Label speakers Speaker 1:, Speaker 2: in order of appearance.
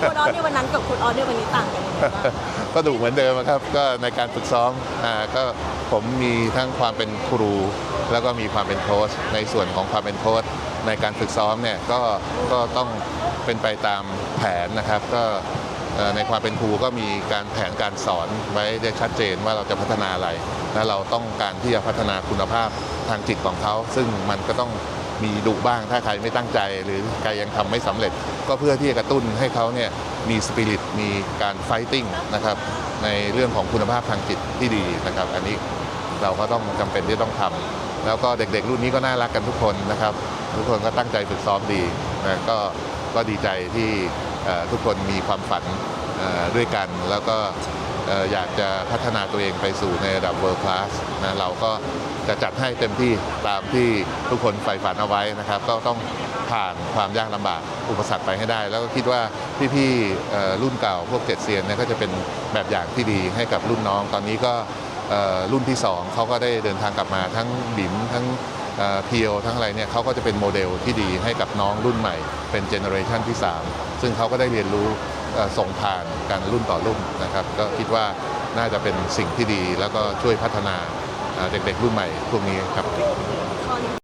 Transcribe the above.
Speaker 1: คุณออสในวันนั้นกับคุณออสในวันนี้ต่างกันยังไงบ้าง
Speaker 2: ก็ดูเหมือนเดิมครับ ก็ในการฝึกซ้อมอ่าก็ผมมีทั้งความเป็นครู แล้วก็มีความเป็นโค้ชในส่วนของความเป็นโค้ชในการฝึกซ้อมเนี่ยก็ก็ต้องเป็นไปตามแผนนะครับก็เอ่อในความเป็นครูก็มีการแผนการสอนไว้ได้ชัดเจนว่าเราจะพัฒนาอะไร และเราต้องการที่จะพัฒนาคุณภาพทางจิตของเขา ซึ่งมันก็ต้อง มีดุบ้างถ้าใครไม่ตั้งใจ หรือใครยังทำไม่สำเร็จ ก็เพื่อที่จะกระตุ้นให้เขาเนี่ยมีสปิริตมีการไฟติ้งนะครับในเรื่องของคุณภาพทางจิตที่ดีนะครับ อันนี้เราก็ต้องจำเป็นที่ต้องทำแล้วก็เด็กๆ รุ่นนี้ก็น่ารักกันทุกคนนะครับ ทุกคนก็ตั้งใจฝึกซ้อมดีนะก็ก็ดีใจที่ทุกคนมีความฝันด้วยกันแล้วก็ อยากจะพัฒนาตัวเองไปสู่ในระดับ world class นะเราก็จะจัดให้เต็มที่ตามที่ทุกคนใฝ่ฝันเอาไว้นะครับ ก็ต้องผ่านความยากลำบากอุปสรรคไปให้ได้ แล้วก็คิดว่าพี่ๆรุ่นเก่าพวกเจ็ดเซียนเนี่ยก็จะเป็นแบบอย่างที่ดีให้กับรุ่นน้อง ตอนนี้ก็รุ่นที่สองเขาก็ได้เดินทางกลับมาทั้งบิ๋มทั้งเพียวทั้งอะไรเนี่ยเขาก็จะเป็นโมเดลที่ดีให้กับน้องรุ่นใหม่ เป็นเจเนอเรชันที่ 3 ซึ่งเขาก็ได้เรียนรู้ ส่งผ่านกันรุ่นต่อรุ่นนะครับ ก็คิดว่าน่าจะเป็นสิ่งที่ดีแล้วก็ช่วยพัฒนาเด็กๆรุ่นใหม่พวกนี้ครับ